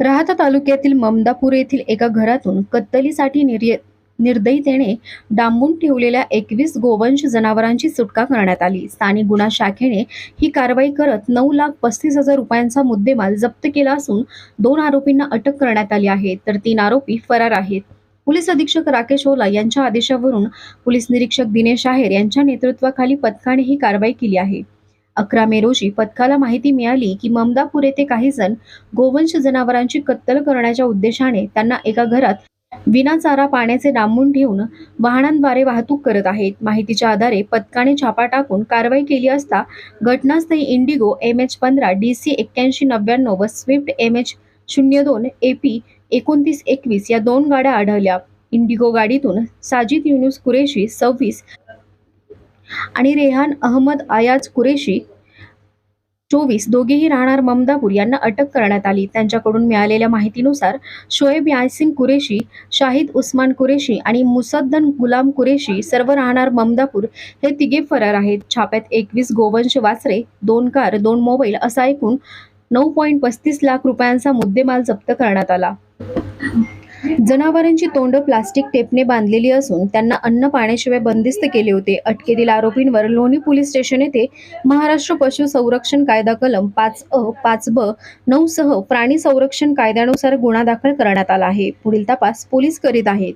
राहता तालुक्यातील ममदापूर येथील एका घरातून कत्तलीसाठी निर्य निर्दयीतेने डांबून ठेवलेल्या एकवीस गोवंश जनावरांची सुटका करण्यात आली. स्थानिक गुन्हा शाखेने ही कारवाई करत नऊ लाख पस्तीस हजार रुपयांचा मुद्देमाल जप्त केला असून दोन आरोपींना अटक करण्यात आली आहे तर तीन आरोपी फरार आहेत. पोलीस अधीक्षक राकेश ओला यांच्या आदेशावरून पोलीस निरीक्षक दिनेश आहेर यांच्या नेतृत्वाखाली पथकाने ही कारवाई केली आहे. अकरा मे रोजी पथकाला माहिती मिळाली की ममदापूर येथे काही जण गोवंश जनावरांची कत्तल करण्याच्या उद्देशाने त्यांना एका घरात विना चारा पाण्याचे डांबून ठेवून वाहनांद्वारे वाहतूक करत आहेत. माहितीच्या आधारे पथकाने छापा टाकून कारवाई केली असता घटनास्थळी इंडिगो एम एच पंधरा डी सी एक्क्याऐंशी नव्याण्णव व स्विफ्ट एम एच शून्य दोन ए पी एकोणतीस एकवीस या दोन गाड्या आढळल्या. इंडिगो गाडीतून साजिद युनुस कुरेशी सव्वीस आणि रेहान अहमद आयाज कुरेशी चोवीस. दोघेही राहणार ममदापूर. यांना अटक करण्यात आली. त्यांच्याकडून मिळालेल्या माहितीनुसार शोएब यासिन कुरेशी शाहिद उस्मान कुरेशी आणि मुसद्दन गुलाम कुरेशी सर्व राहणार ममदापूर हे तिघे फरार आहेत. छाप्यात एकवीस गोवंश वासरे दोन कार दोन मोबाईल असा एकूण नऊ पॉईंट पस्तीस लाख रुपयांचा मुद्देमाल जप्त करण्यात आला. जनावरांची तोंड प्लास्टिक टेपने बांधलेली असून त्यांना अन्न पाण्याशिवाय बंदिस्त केले होते. अटकेतील आरोपींवर लोणी पोलीस स्टेशन येथे महाराष्ट्र पशु संरक्षण कायदा कलम पाच अ पाच ब नऊ सह प्राणी संरक्षण कायद्यानुसार गुन्हा दाखल करण्यात आला आहे. पुढील तपास पोलीस करीत आहेत.